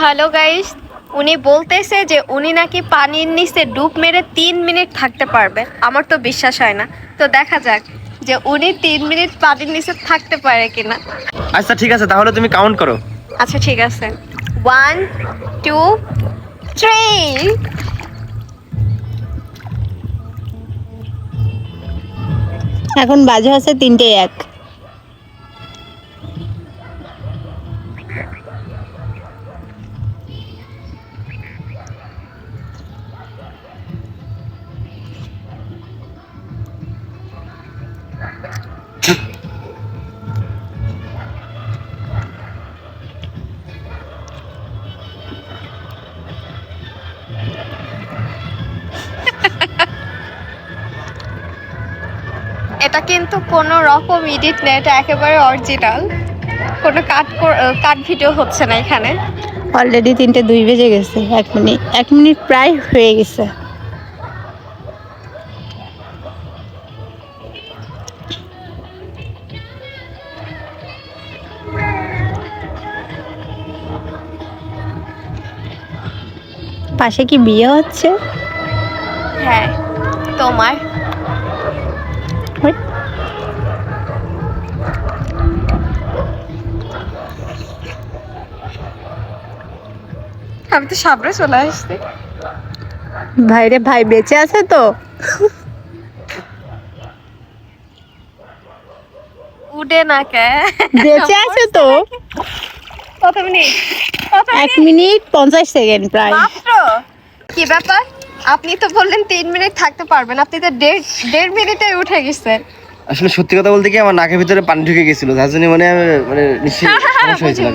Hello guys উনি বলতেছে যে উনি নাকি পানির নিচে ডুব মেরে তিন মিনিট থাকতে পারবে। আমার তো বিশ্বাস হয় না। তো দেখা যাক যে উনি তিন মিনিট পানির নিচে থাকতে পারে কিনা। আচ্ছা ঠিক আছে তাহলে তুমি কাউন্ট করো। আচ্ছা ঠিক আছে। ওয়ান টু থ্রি এখন বাজে আছে তিনটে এক। এটা কিন্তু কোনো রকম এডিট না এটা একেবারে অরিজিনাল কোনো কাট কাট ভিডিও হচ্ছে না এখানে। অলরেডি তিনটে দুই বেজে গেছে, এক মিনিট এক মিনিট প্রায় হয়ে গেছে। পাশে কি বিয়ে হচ্ছে? হ্যাঁ তোমার? আমি তো সামনে চলে আসছি। ভাইরে ভাই বেঁচে আছে তো? উডে না কে? বেঁচে আছে তো? কত মিনিট? এক মিনিট পঞ্চাশ সেকেন্ড প্রায়। কি ব্যাপার? আপনি তো বললেন তিন মিনিট থাকতে পারবেন। আপনি তো দেড় দেড় মিনিটে উঠে গেছেন। আসলে সত্যি কথা বলতে কি আমার নাকের ভিতরে পানি ঢুকে গেছিল। তার জন্য মানে মানে নিশ্চয়ই সমস্যা হয়েছিল